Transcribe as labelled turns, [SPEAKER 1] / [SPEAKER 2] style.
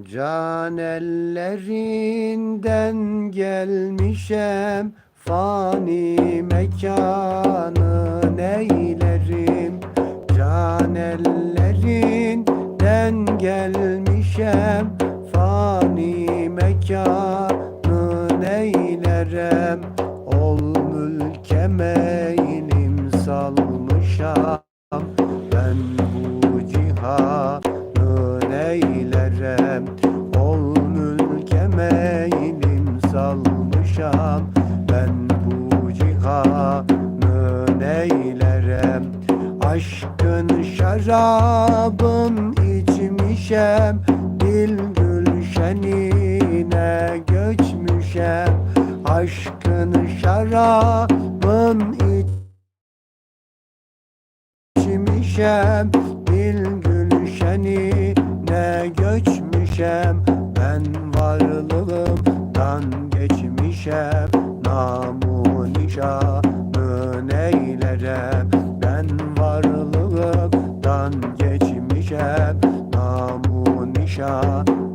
[SPEAKER 1] Can ellerinden gelmişem Fani mekanı neylerim? Can ellerinden gelmişem Fani mekanı neylerem? Ol mülkeme ilim salmışam Ben bu cihanı neylerem salmışam Ben bu cihanı neylerem? Aşkın şarabın içmişem. Dil gülşenine göçmüşem. Aşkın şarabın içmişem. Dil gülşenine göçmüşem. Ben şeb namu nişanın eylere. Ben varlıktan geçmişem namu nişanın